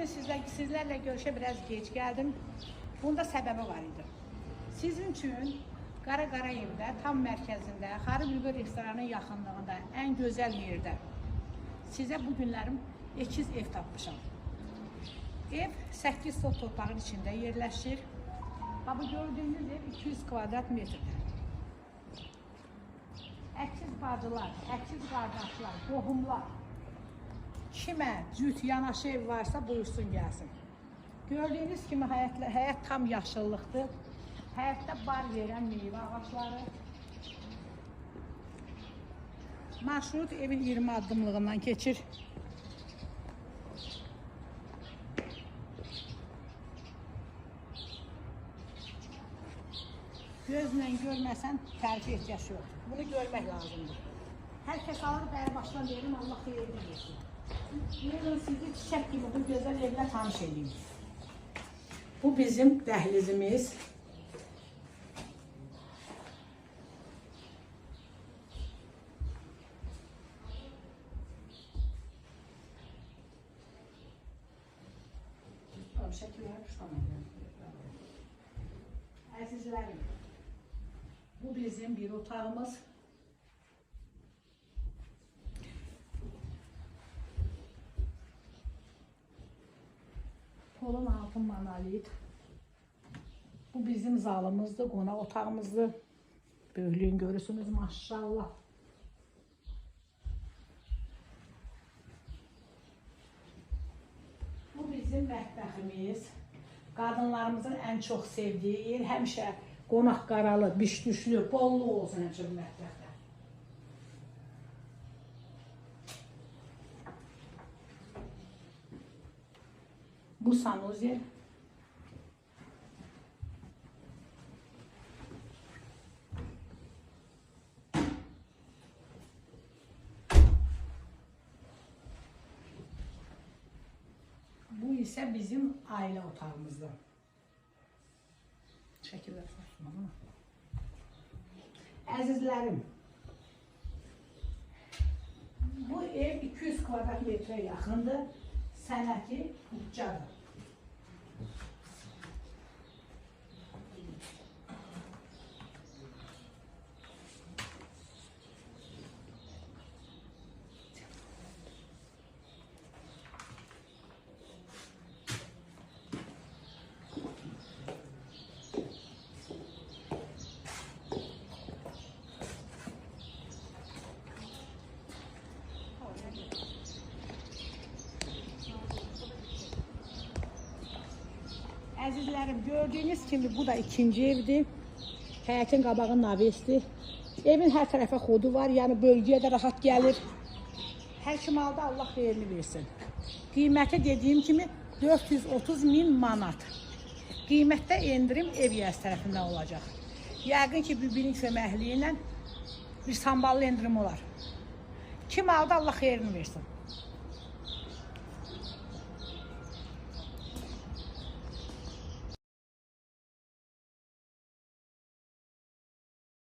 gün sizlə, sizlərlə görüşə biraz geç gəldim. Bunda səbəbi var idi. Sizin üçün Qara Qarayevdə, tam mərkəzində, Xarı Bülbül restoranının yaxınlığında, ən gözəl yerdə sizə bu günlərim ekiz ev tapmışam. Ev 8 sot torpağın içində yerləşir. Ha bu gördüyünüz ev 200 kvadrat metrdir. Əkiz bacılar, əkiz qardaşlar, qohumlar kimə cüt yanaşı ev varsa buyursun gəlsin. Gördüyünüz kimi həyət, həyət tam yaşıllıqdır. Həyətdə bar verən meyvə ağacları. Marşrut evin 20 addımlığından keçir. Gözlə görməsən tərifə ehtiyac yoxdur. Bunu görmək lazımdır. Hər kəs alır bəri başdan verin, Allah xeyrini versin. Yarın sizi çiçek gibi bu güzel evle tanış edeyim. Bu bizim dehlizimiz. Azizlerim, bu bizim bir otağımız. Kolun altın monolit. Bu bizim zalımızdır, qonaq otağımızdır. Böyüklüyün görürsünüz maşallah. Bu bizim mətbəximiz. Qadınlarımızın ən çox sevdiyi yer həmişə qonaq qaralı, bişdüşlü, bolluq olsun həmişə bu mətbəxdə. Bu sanuzel. Bu isə bizim tutma, değil mi? Əzizlərim, bu ev 200 kvadrat metrə yaxındır. Sənəti ucadır. Əzizlərim, gördüyünüz kimi bu da ikinci evdir. Həyətin qabağı navesdir. Evin hər tərəfə xodu var, yəni bölgəyə də rahat gəlir. Hər kim aldı Allah xeyrini versin. Qiyməti dediyim kimi 430 min manat. Qiymətdə endirim ev yəz tərəfindən olacaq. Yəqin ki, bir-birinin köməkliyi ilə bir samballı endirim olar. Kim aldı Allah xeyrini versin.